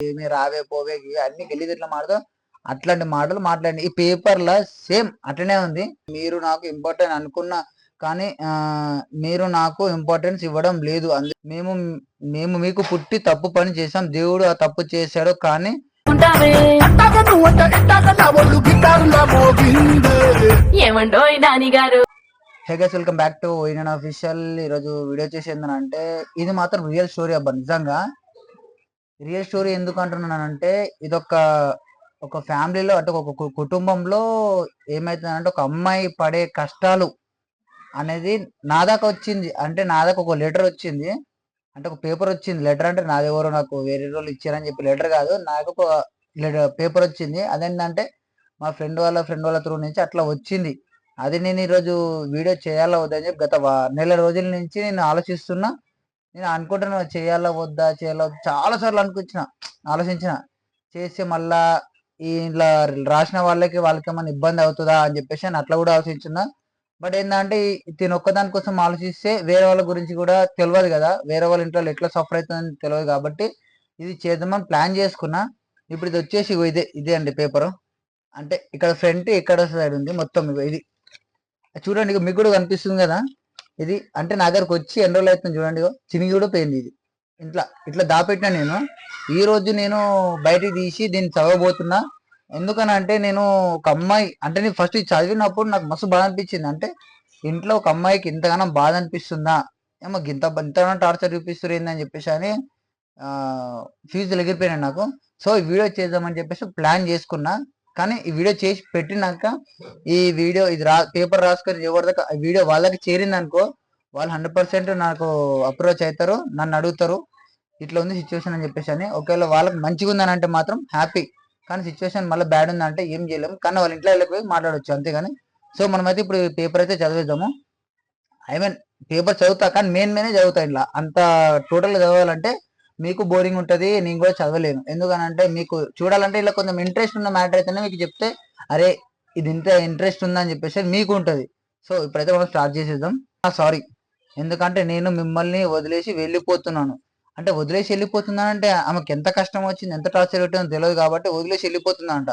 ఏమి రావే పోవే అన్ని గెలిది ఇట్లా మాడతాం అట్లాంటి మాటలు మాట్లాడండి ఈ పేపర్ లా సేమ్ అట్లనే ఉంది. మీరు నాకు ఇంపార్టెంట్ అనుకున్న కానీ మీరు నాకు ఇంపార్టెన్స్ ఇవ్వడం లేదు. అందు మేము మేము మీకు పుట్టి తప్పు పని చేసాం దేవుడు ఆ తప్పు చేశాడు కానీ ఉంటావే. అట్టాగ నువ్వంట ఇట్టాగ నా ఒళ్ళు గిటారులా మోగిందే. ఏమండోయ్ Nani garu hey guys welcome back to వైనన్ official ఈరోజు వీడియో చేసి ఏంటంటే ఇది మాత్రం రియల్ స్టోరీ అబ్బా నిజంగా. రియల్ స్టోరీ ఎందుకు అంటున్నానంటే ఇదొక ఒక ఫ్యామిలీలో అంటే ఒక కు- కుటుంబంలో ఏమైతుందంటే ఒక అమ్మాయి పడే కష్టాలు అనేది నా దాకా వచ్చింది. అంటే నా దాకా ఒక లెటర్ వచ్చింది. అంటే ఒక పేపర్ వచ్చింది. లెటర్ అంటే నాది ఎవరో నాకు వేరే రోజులు ఇచ్చారని చెప్పి లెటర్ కాదు. నాకు ఒక లెటర్ పేపర్ వచ్చింది. అదేంటంటే మా ఫ్రెండ్ వాళ్ళ ఫ్రెండ్ వాళ్ళ త్రూ నుంచి అట్లా వచ్చింది. అది నేను ఈరోజు వీడియో చేయాలా వద్దని చెప్పి గత నెల రోజుల నుంచి నేను ఆలోచిస్తున్నా. నేను అనుకుంటున్నా చేయాలా వద్దా చేయాలా చాలా సార్లు అనుకొచ్చిన ఆలోచించిన. చేస్తే మళ్ళా ఈ రాసిన వాళ్ళకి వాళ్ళకి ఏమైనా ఇబ్బంది అవుతుందా అని చెప్పేసి నేను అట్లా కూడా ఆలోచించిన బట్ ఏంటంటే తిని ఒక్కదాని కోసం ఆలోచిస్తే వేరే వాళ్ళ గురించి కూడా తెలియదు కదా. వేరే వాళ్ళ ఇంట్లో ఎట్లా సఫర్ అవుతుందని తెలియదు కాబట్టి ఇది చేద్దామని ప్లాన్ చేసుకున్నా. ఇప్పుడు ఇది వచ్చేసి ఇదే ఇదే అండి పేపర్ అంటే ఇక్కడ ఫ్రంట్ ఇక్కడ సైడ్ ఉంది మొత్తం ఇది. చూడండి మీకు కూడా కనిపిస్తుంది కదా. ఇది అంటే నా దగ్గరకు వచ్చి ఎన్ని రోజులు అవుతుంది చూడండి చినిగి కూడా పోయింది ఇది. ఇట్లా ఇట్లా దాపెట్టినా నేను. ఈ రోజు నేను బయటికి తీసి దీన్ని చదవబోతున్నా. ఎందుకనంటే నేను ఒక అమ్మాయి అంటే నేను ఫస్ట్ చదివినప్పుడు నాకు మస్తు బాధ అనిపించింది. అంటే ఇంట్లో ఒక అమ్మాయికి ఇంతగానో బాధ అనిపిస్తుందా? ఏమో ఇంత ఇంతగానో టార్చర్ చూపిస్తుంది ఏందని చెప్పేసి అని ఫీజులు ఎగిరిపోయినాయి నాకు. సో ఈ వీడియో చేద్దామని చెప్పేసి ప్లాన్ చేసుకున్నా. కానీ ఈ వీడియో చేసి పెట్టినాక ఈ వీడియో ఇది రా పేపర్ రాసుకొని ఎవరిదాకా ఈ వీడియో వాళ్ళకి చేరిందనుకో వాళ్ళు హండ్రెడ్ పర్సెంట్ నాకు అప్రోచ్ అవుతారు నన్ను అడుగుతారు ఇట్లా ఉంది సిచ్యువేషన్ అని చెప్పేసి అని. ఒకవేళ వాళ్ళకి మంచిగా ఉందని అంటే మాత్రం హ్యాపీ కానీ సిచ్యువేషన్ మళ్ళీ బ్యాడ్ ఉందంటే ఏం చేయలేము. కానీ వాళ్ళ ఇంట్లో వెళ్ళిపోయి మాట్లాడొచ్చు అంతేగాని. సో మనమైతే ఇప్పుడు పేపర్ అయితే చదివేద్దాము. ఐ మీన్ పేపర్ చదువుతా కానీ మెయిన్ మెయిన్ చదువుతా ఇలా అంత టోటల్గా చదవాలంటే మీకు బోరింగ్ ఉంటుంది నేను కూడా చదవలేను. ఎందుకనంటే మీకు చూడాలంటే ఇలా కొంచెం ఇంట్రెస్ట్ ఉన్న మ్యాటర్ అయితేనే మీకు చెప్తే అరే ఇది ఇంత ఇంట్రెస్ట్ ఉందని చెప్పేసి మీకు ఉంటుంది. సో ఇప్పుడైతే మనం స్టార్ట్ చేసేద్దాం. Ah, సారీ ఎందుకంటే నేను మిమ్మల్ని వదిలేసి వెళ్ళిపోతున్నాను. అంటే వదిలేసి వెళ్ళిపోతున్నానంటే ఆమెకి ఎంత కష్టం వచ్చింది ఎంత టార్చర్ పెట్టిందో తెలియదు కాబట్టి వదిలేసి వెళ్ళిపోతుందంట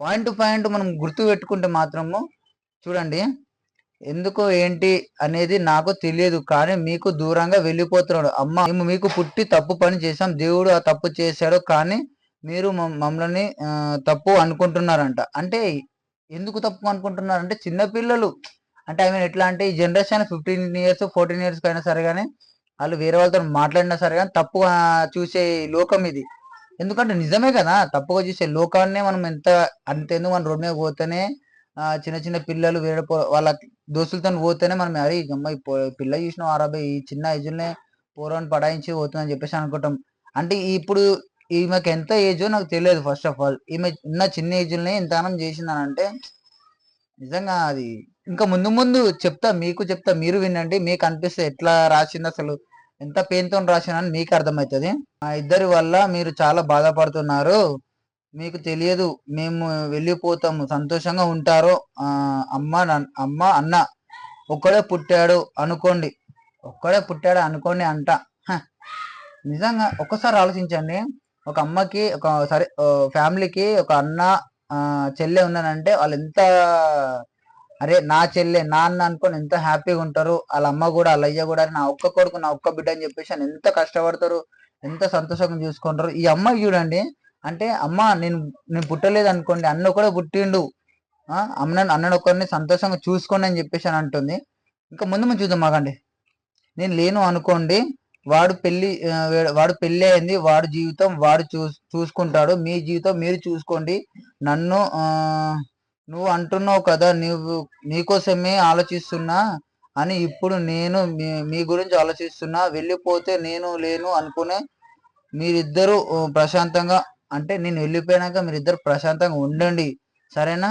పాయింట్ టు పాయింట్ మనం గుర్తు పెట్టుకుంటే మాత్రము చూడండి. ఎందుకు ఏంటి అనేది నాకు తెలియదు కానీ మీకు దూరంగా వెళ్ళిపోతున్నాడు. అమ్మ మేము మీకు పుట్టి తప్పు పని చేసాం దేవుడు ఆ తప్పు చేశాడు కానీ మీరు మమ్మల్ని తప్పు అనుకుంటున్నారంట. అంటే ఎందుకు తప్పు అనుకుంటున్నారు అంటే చిన్నపిల్లలు అంటే ఐ మీన్ ఎట్లా అంటే ఈ generation fifteen years fourteen years అయినా సరే కానీ వాళ్ళు వేరే వాళ్ళతో మాట్లాడినా సరే కానీ తప్పు చూసే లోకం ఇది. ఎందుకంటే నిజమే కదా తప్పుగా చూసే లోకాన్నే మనం ఎంత అంతెందుకు మనం రోడ్ మీద పోతేనే చిన్న చిన్న పిల్లలు వేరే వాళ్ళ దోస్తులతో పోతేనే మనం అరే ఈ అమ్మాయి పిల్ల చూసిన అరవై ఈ చిన్న ఏజ్లోనే పోరాని పడాయించి పోతుందని చెప్పేసి అనుకుంటాం. అంటే ఇప్పుడు ఈమెకి ఎంత ఏజో నాకు తెలియదు ఫస్ట్ ఆఫ్ ఆల్ ఈమె ఉన్న చిన్న ఏజ్లోనే ఇంతనం చేసిందని అంటే నిజంగా అది ఇంకా ముందు ముందు చెప్తా మీకు చెప్తా మీరు వినండి మీకు అనిపిస్తే ఎట్లా రాసింది అసలు ఎంత పెయిన్తో రాసినా రాసిందని మీకు అర్థమవుతుంది. ఆ ఇద్దరి వల్ల మీరు చాలా బాధపడుతున్నారు. మీకు తెలియదు. మేము వెళ్ళిపోతాము. సంతోషంగా ఉంటారో అమ్మ అమ్మ అన్న. ఒక్కడే పుట్టాడు అనుకోండి. ఒక్కడే పుట్టాడు అనుకోండి అంట. నిజంగా ఒక్కసారి ఆలోచించండి. ఒక అమ్మకి ఒక సరే ఫ్యామిలీకి ఒక అన్న చెల్లె ఉన్నానంటే వాళ్ళు ఎంత అరే నా చెల్లె నా అన్న అనుకొని ఎంత హ్యాపీగా ఉంటారు. వాళ్ళ అమ్మ కూడా వాళ్ళ అయ్య కూడా నా ఒక్క కొడుకు నా ఒక్క బిడ్డ అని చెప్పేసి అని ఎంత కష్టపడతారు ఎంత సంతోషంగా చూసుకుంటారు. ఈ అమ్మాయి చూడండి. అంటే అమ్మ నేను నేను పుట్టలేదు అనుకోండి అన్న ఒకడే పుట్టిండు. అమ్మ అన్న అన్నను ఒకరిని సంతోషంగా చూసుకోండి అని చెప్పేసి అని అంటుంది. ఇంకా ముందు ముందు చూద్దాం మాకండి నేను లేను అనుకోండి వాడు పెళ్ళి వాడు పెళ్ళి అయింది వాడు జీవితం వాడు చూ చూసుకుంటాడు. మీ జీవితం మీరు చూసుకోండి. నన్ను నువ్వు అంటున్నావు కదా నువ్వు నీకోసమే ఆలోచిస్తున్నా అని ఇప్పుడు నేను మీ మీ గురించి ఆలోచిస్తున్నా. వెళ్ళిపోతే నేను లేను అనుకునే మీరిద్దరూ ప్రశాంతంగా అంటే నేను వెళ్ళిపోయాక మీరిద్దరు ప్రశాంతంగా ఉండండి సరేనా?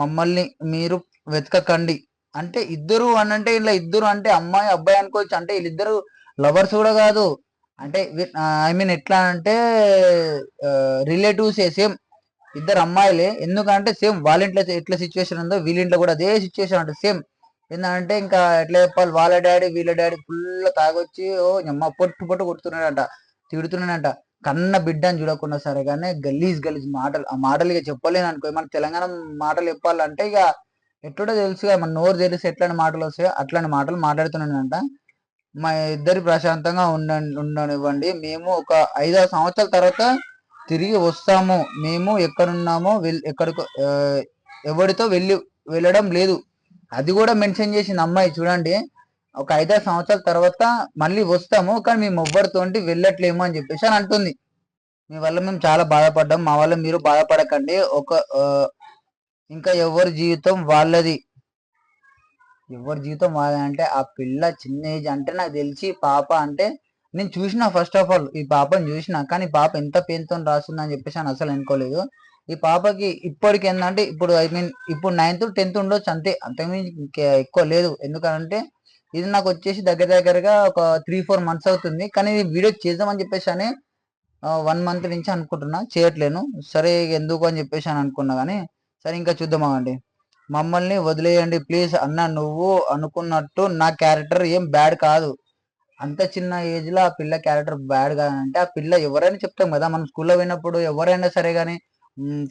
మమ్మల్ని మీరు వెతకకండి. అంటే ఇద్దరు అని అంటే ఇలా ఇద్దరు అంటే అమ్మాయి అబ్బాయి అనుకోవచ్చు. అంటే వీళ్ళిద్దరు లవర్స్ కూడా కాదు. అంటే ఐ మీన్ ఎట్లా అంటే రిలేటివ్స్ సేమ్ ఇద్దరు అమ్మాయిలే. ఎందుకంటే సేమ్ వాళ్ళ ఇంట్లో ఎట్లా సిచ్యువేషన్ ఉందో వీళ్ళ ఇంట్లో కూడా అదే సిచ్యువేషన్ అంటే సేమ్ ఏంటంటే ఇంకా ఎట్లా చెప్పాలి వాళ్ళ డాడీ వీళ్ళ డాడీ ఫుల్ తాగొచ్చి ఓ అమ్మ పొట్టు పొట్టు కొడుతున్నాడంట తిడుతున్నాడంట. కన్న బిడ్డని చూడకుండా సరే కానీ గలీజ్ గలీజ్ మాటలు ఆ మాటలు ఇక చెప్పలేను అనుకో. మన తెలంగాణ మాటలు చెప్పాలంటే ఇక ఎట్లుంటో తెలుసు మన నోరు తెలిసి ఎట్లాంటి మాటలు వస్తాయో అట్లాంటి మాటలు మాట్లాడుతున్నానంట. మా ఇద్దరి ప్రశాంతంగా ఉండ ఉండనివ్వండి. మేము ఒక ఐదారు సంవత్సరాల తర్వాత తిరిగి వస్తాము. మేము ఎక్కడున్నామో వెల్ ఎక్కడికో ఎవరితో వెళ్ళి వెళ్ళడం లేదు. అది కూడా మెన్షన్ చేసింది అమ్మాయి చూడండి. ఒక ఐదారు సంవత్సరాల తర్వాత మళ్ళీ వస్తాము కానీ మేము ఎవ్వరితోటి వెళ్ళట్లేము అని చెప్పేసి అని అంటుంది. మీ వల్ల మేము చాలా బాధపడ్డాం. మా వల్ల మీరు బాధపడకండి. ఒక ఇంకా ఎవరి జీవితం వాళ్ళది. ఎవరి జీవితం వాళ్ళది అంటే ఆ పిల్ల చిన్న ఏజ్ అంటే నాకు తెలిసి పాప అంటే నేను చూసిన ఫస్ట్ ఆఫ్ ఆల్ ఈ పాపని చూసిన కానీ పాప ఎంత పెయిన్తో రాస్తుందని చెప్పేసి అని అసలు అనుకోలేదు. ఈ పాపకి ఇప్పటికి ఏంటంటే ఇప్పుడు ఐ మీన్ ఇప్పుడు నైన్త్ టెన్త్ ఉండొచ్చు అంతే. అంతకుమించి ఎక్కువ లేదు. ఎందుకంటే ఇది నాకు వచ్చేసి దగ్గర దగ్గరగా ఒక త్రీ ఫోర్ మంత్స్ అవుతుంది. కానీ వీడియో చేద్దామని చెప్పేసి అని వన్ మంత్ నుంచి అనుకుంటున్నా. చేయట్లేను. సరే ఎందుకు అని చెప్పేసి అని అనుకున్నా కానీ సరే ఇంకా చూద్దామండి మమ్మల్ని వదిలేయండి ప్లీజ్ అన్న నువ్వు అనుకున్నట్టు నా క్యారెక్టర్ ఏం బ్యాడ్ కాదు. అంత చిన్న ఏజ్లో ఆ పిల్ల క్యారెక్టర్ బ్యాడ్ కాదంటే ఆ పిల్ల ఎవరైనా చెప్తాం కదా మనం స్కూల్లో పోయినప్పుడు ఎవరైనా సరే కానీ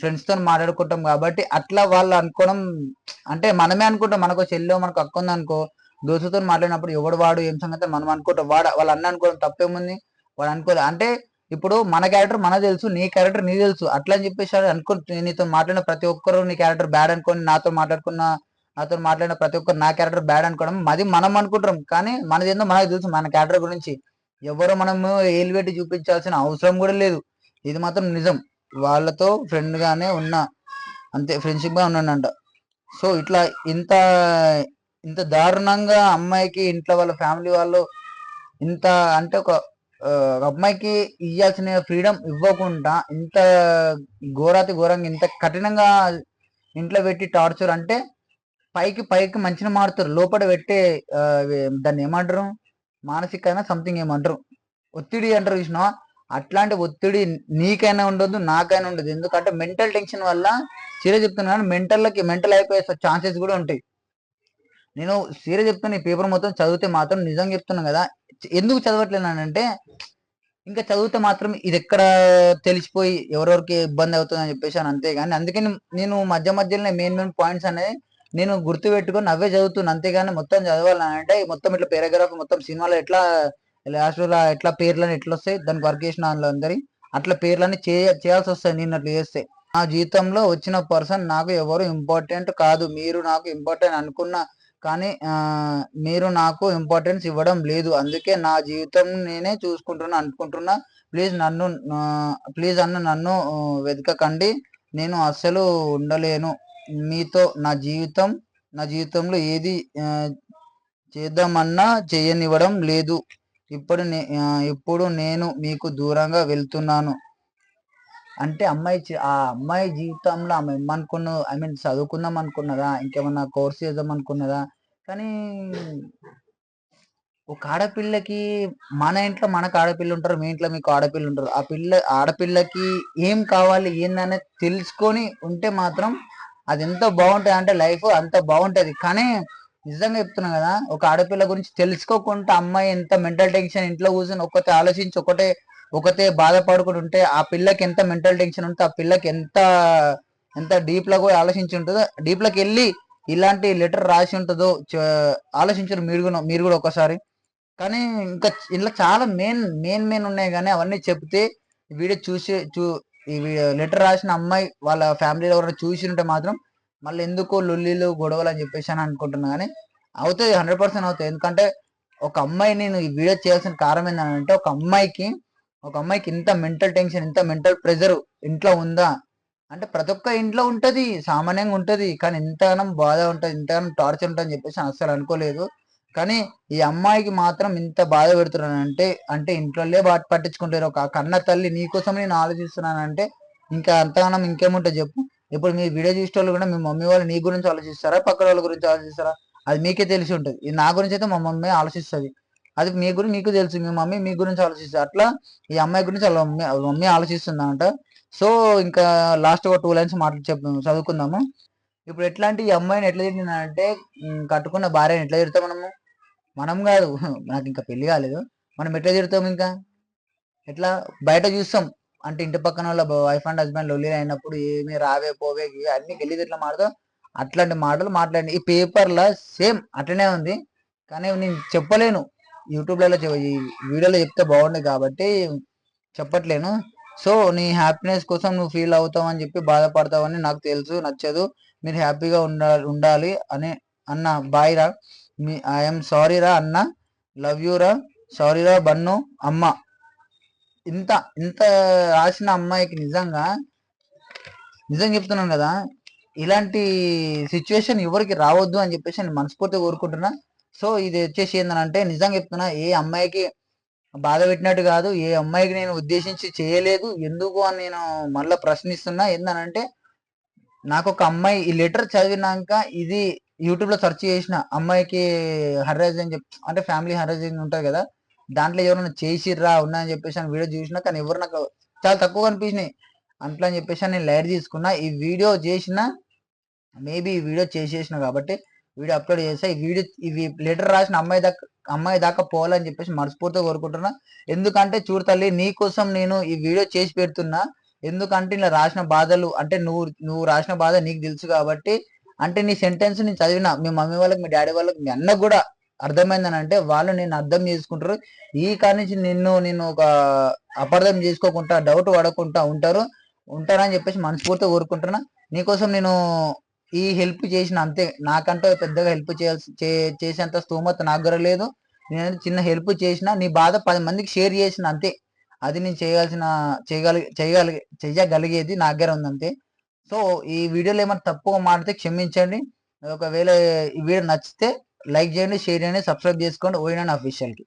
ఫ్రెండ్స్తో మాట్లాడుకుంటాం కాబట్టి అట్లా వాళ్ళు అనుకోవడం అంటే మనమే అనుకుంటాం. మనకు చెల్లో మనకు అక్క ఉంది అనుకో దోస్తుతో మాట్లాడినప్పుడు ఎవడు వాడు ఏం సంగతి మనం అనుకుంటాం. వాడు వాళ్ళు అన్న అనుకోవడం తప్పేముంది? వాడు అనుకోలేదు అంటే ఇప్పుడు మన క్యారెక్టర్ మన తెలుసు నీ క్యారెక్టర్ నీ తెలుసు. అట్లా అని చెప్పేసి అనుకో నీతో మాట్లాడిన ప్రతి ఒక్కరు నీ క్యారెక్టర్ బ్యాడ్ అనుకోని నాతో మాట్లాడుకున్న నాతో మాట్లాడిన ప్రతి ఒక్కరు నా క్యారెక్టర్ బ్యాడ్ అనుకోవడం అది మనం అనుకుంటాం. కానీ మనది ఏందో మనకు తెలుసు మన క్యారెక్టర్ గురించి. ఎవరు మనము ఏలివేటి చూపించాల్సిన అవసరం కూడా లేదు. ఇది మాత్రం నిజం. వాళ్ళతో ఫ్రెండ్గానే ఉన్న ఉన్నా. అంతే ఫ్రెండ్షిప్గా ఉన్నానంట. సో ఇట్లా ఇంత ఇంత దారుణంగా అమ్మాయికి ఇంట్లో వాళ్ళ ఫ్యామిలీ వాళ్ళు ఇంత అంటే ఒక ఒక అమ్మాయికి ఇవ్వాల్సిన ఫ్రీడమ్ ఇవ్వకుండా ఇంత ఘోరాతి ఘోరంగా ఇంత కఠినంగా ఇంట్లో పెట్టి టార్చర్ అంటే పైకి పైకి మంచిగా మారుతారు. లోపల పెట్టే దాన్ని ఏమంటారు? మానసికైనా సంథింగ్ ఏమంటారు? ఒత్తిడి అంటారు విష్ణు అట్లాంటి ఒత్తిడి నీకైనా ఉండదు నాకైనా ఉండదు ఎందుకంటే మెంటల్ టెన్షన్ వల్ల చీర చెప్తున్నాను మెంటల్కి మెంటల్ అయిపోయే ఛాన్సెస్ కూడా ఉంటాయి. నేను సీరియస్ చెప్తున్నా ఈ పేపర్ మొత్తం చదివితే మాత్రం నిజం చెప్తున్నాను కదా. ఎందుకు చదవట్లేనంటే ఇంకా చదివితే మాత్రం ఇది ఎక్కడ తెలిసిపోయి ఎవరెవరికి ఇబ్బంది అవుతుందని చెప్పేసి అని అంతే కానీ నేను- మధ్య మధ్యలోనే మెయిన్ మెయిన్ పాయింట్స్ అనేది నేను గుర్తు పెట్టుకొని నవ్వే చదువుతున్నాను అంతేగాని మొత్తం చదవాలని అంటే మొత్తం ఇట్లా పారాగ్రాఫ్ మొత్తం సినిమాలో ఎట్లా లాస్ట్లో ఎట్లా పేర్లని ఎట్లా వస్తాయి దానికి వర్క్ చేసిన వాళ్ళు అందరి అట్లా పేర్లని చేయ చేయాల్సి వస్తాయి నేను అట్లా చేస్తే. నా జీవితంలో వచ్చిన పర్సన్ నాకు ఎవరు ఇంపార్టెంట్ కాదు. మీరు నాకు ఇంపార్టెంట్ అనుకున్న కానీ మీరు నాకు ఇంపార్టెన్స్ ఇవ్వడం లేదు. అందుకే నా జీవితం నేనే చూసుకుంటున్నా అనుకుంటున్నా. ప్లీజ్ నన్ను ప్లీజ్ అన్న నన్ను వెతకకండి. నేను అస్సలు ఉండలేను. మీతో నా జీవితం నా జీవితంలో ఏది చేద్దామన్నా చేయనివ్వడం లేదు. ఇప్పుడు ఇప్పుడు నేను మీకు దూరంగా వెళ్తున్నాను. అంటే అమ్మాయి ఆ అమ్మాయి జీవితంలో ఆమె ఏమనుకున్న ఐ మీన్ చదువుకుందాం అనుకున్నదా? ఇంకేమన్నా కోర్స్ చేద్దాం అనుకున్నదా? కానీ ఒక ఆడపిల్లకి మన ఇంట్లో మనకు ఆడపిల్ల ఉంటారు మీ ఇంట్లో మీకు ఆడపిల్ల ఉంటారు. ఆ పిల్ల ఆడపిల్లకి ఏం కావాలి ఏందనేది తెలుసుకొని ఉంటే మాత్రం అది ఎంత బాగుంటుంది అంటే లైఫ్ అంత బాగుంటుంది. కానీ నిజంగా చెప్తున్నా కదా ఒక ఆడపిల్ల గురించి తెలుసుకోకుండా అమ్మాయి ఎంత మెంటల్ టెన్షన్ ఇంట్లో కూర్చొని ఒక్కటే ఆలోచించి ఒకటే ఒకతే బాధపడుకుని ఉంటే ఆ పిల్లకి ఎంత మెంటల్ టెన్షన్ ఉంటే ఆ పిల్లకి ఎంత ఎంత డీప్ లా కూడా ఆలోచించి ఉంటుందో డీప్లోకి వెళ్ళి ఇలాంటి లెటర్ రాసి ఉంటుందో చ- ఆలోచించరు మీరు కూడా మీరు కూడా ఒకసారి. కానీ ఇంకా ఇలా చాలా మెయిన్ మెయిన్ మెయిన్ ఉన్నాయి కానీ అవన్నీ చెప్తే వీడియో చూసి చూ ఈ లెటర్ రాసిన అమ్మాయి వాళ్ళ ఫ్యామిలీలో ఎవరైనా చూసి ఉంటే మాత్రం మళ్ళీ ఎందుకు లొల్లిలు గొడవలు అని చెప్పేసి అని అనుకుంటున్నా కానీ అవుతుంది హండ్రెడ్ పర్సెంట్ అవుతుంది ఎందుకంటే ఒక అమ్మాయి నేను ఈ వీడియో చేయాల్సిన కారణం ఏంటంటే ఒక అమ్మాయికి ఒక అమ్మాయికి ఇంత మెంటల్ టెన్షన్ ఇంత మెంటల్ ప్రెజర్ ఇంట్లో ఉందా? అంటే ప్రతి ఒక్క ఇంట్లో ఉంటది సామాన్యంగా ఉంటది కానీ ఇంతగానం బాధ ఉంటుంది ఇంతగానం టార్చర్ ఉంటుందని అని చెప్పేసి అసలు అనుకోలేదు. కానీ ఈ అమ్మాయికి మాత్రం ఇంత బాధ పెడుతున్నానంటే అంటే ఇంట్లోనే బాట పట్టించుకుంటారు. ఒక కన్న తల్లి నీకోసం నేను ఆలోచిస్తున్నానంటే ఇంకా అంతగానం ఇంకేముంటుంది చెప్పు. ఇప్పుడు మీ వీడియో చూసే వాళ్ళు కూడా మీ మమ్మీ వాళ్ళు నీ గురించి ఆలోచిస్తారా పక్కన వాళ్ళ గురించి ఆలోచిస్తారా? అది మీకే తెలిసి ఉంటుంది. నా గురించి అయితే మా మమ్మీ ఆలోచిస్తుంది. అది మీ గురించి మీకు తెలుసు. మీ మమ్మీ మీ గురించి ఆలోచిస్తుంది. అట్లా ఈ అమ్మాయి గురించి వాళ్ళ మమ్మీ వాళ్ళ మమ్మీ ఆలోచిస్తుంది అంట సో ఇంకా లాస్ట్ ఒక టూ లైన్స్ మాటలు చెప్పు చదువుకుందాము. ఇప్పుడు ఎట్లాంటి ఈ అమ్మాయిని ఎట్లా తిట్టిందంటే కట్టుకున్న భార్యని ఎట్లా తిడతాం మనము? మనం కాదు. నాకు ఇంకా పెళ్ళి కాలేదు. మనం ఎట్లా తిడతాం ఇంకా? ఎట్లా? బయట చూస్తాం. అంటే ఇంటి పక్కన వాళ్ళ వైఫ్ అండ్ హస్బెండ్ లొల్లి అయినప్పుడు ఏమి రావే పోవే అన్ని గెలిది ఇట్లా మాడతాం అట్లాంటి మాటలు మాట్లాడి ఈ పేపర్లో సేమ్ అట్లనే ఉంది. కానీ నేను చెప్పలేను. యూట్యూబ్లలో వీడియోలో చెప్తే బాగుంది కాబట్టి చెప్పట్లేను. సో నీ హ్యాపీనెస్ కోసం నువ్వు ఫీల్ అవుతావు అని చెప్పి బాధపడతావని నాకు తెలుసు నచ్చదు. మీరు హ్యాపీగా ఉండాలి ఉండాలి అని అన్న బాయ్ రా. మీ ఐఎమ్ సారీ రా అన్న. లవ్ యూ రా. సారీ రా బన్ను అమ్మ. ఇంత ఇంత రాసిన అమ్మాయికి నిజంగా నిజం చెప్తున్నాను కదా ఇలాంటి సిచ్యువేషన్ ఎవరికి రావద్దు అని చెప్పేసి నేను మనస్ఫూర్తిగా కోరుకుంటున్నా. సో ఇది వచ్చేసి ఏంటంటే నిజంగా చెప్తున్నా ఏ అమ్మాయికి బాధ పెట్టినట్టు కాదు ఏ అమ్మాయికి నేను ఉద్దేశించి చేయలేదు ఎందుకు అని నేను మళ్ళీ ప్రశ్నిస్తున్నా. ఏందనంటే నాకు ఒక అమ్మాయి ఈ లెటర్ చదివినాక ఇది యూట్యూబ్లో సెర్చ్ చేసిన అమ్మాయికి హర్రాజ్ అని చెప్పి అంటే ఫ్యామిలీ హర్రాజింగ్ ఉంటుంది కదా దాంట్లో ఎవరైనా చేసిర్రా ఉన్నా అని చెప్పేసి అని వీడియో చూసినా కానీ ఎవరు నాకు చాలా తక్కువ కనిపించినాయి అట్లా అని చెప్పేసి నేను లైట్ తీసుకున్నా. ఈ వీడియో చేసిన మేబీ ఈ వీడియో చేసేసిన కాబట్టి వీడియో అప్లోడ్ చేస్తా ఈ వీడియో ఇవి లెటర్ రాసిన అమ్మాయి దాకా అమ్మాయి దాకా పోవాలని చెప్పేసి మనస్ఫూర్తిగా కోరుకుంటున్నా. ఎందుకంటే చూడతల్లి నీకోసం నీ కోసం నేను ఈ వీడియో చేసి పెడుతున్నా. ఎందుకంటే ఇలా రాసిన బాధలు అంటే నువ్వు నువ్వు రాసిన బాధ నీకు తెలుసు కాబట్టి అంటే నీ సెంటెన్స్ నేను చదివిన మీ మమ్మీ వాళ్ళకి మీ డాడీ వాళ్ళకి మీ అన్న కూడా అర్థమైందని అంటే వాళ్ళు నేను అర్థం చేసుకుంటారు. ఈ కాడి నుంచి నిన్ను నేను ఒక అపార్థం చేసుకోకుండా డౌట్ పడకుండా ఉంటారు. ఉంటారని చెప్పేసి మనస్ఫూర్తిగా కోరుకుంటున్నా. నీకోసం నేను ఈ హెల్ప్ చేసిన అంతే. నాకంటే పెద్దగా హెల్ప్ చేయాల్సి చే- చేసేంత స్తోమత నాకు కూడా లేదు. నేను చిన్న హెల్ప్ చేసిన నీ బాధ పది మందికి షేర్ చేసిన అంతే. అది నేను చేయాల్సిన చేయగలిగే చేయగలిగే చేయగలిగేది నా దగ్గర ఉంది అంతే. సో ఈ వీడియోలో ఏమైనా తప్పుగా మాడితే క్షమించండి. ఒకవేళ ఈ వీడియో నచ్చితే లైక్ చేయండి షేర్ చేయండి సబ్స్క్రైబ్ చేసుకోండి. ఓయినా అఫీషియల్కి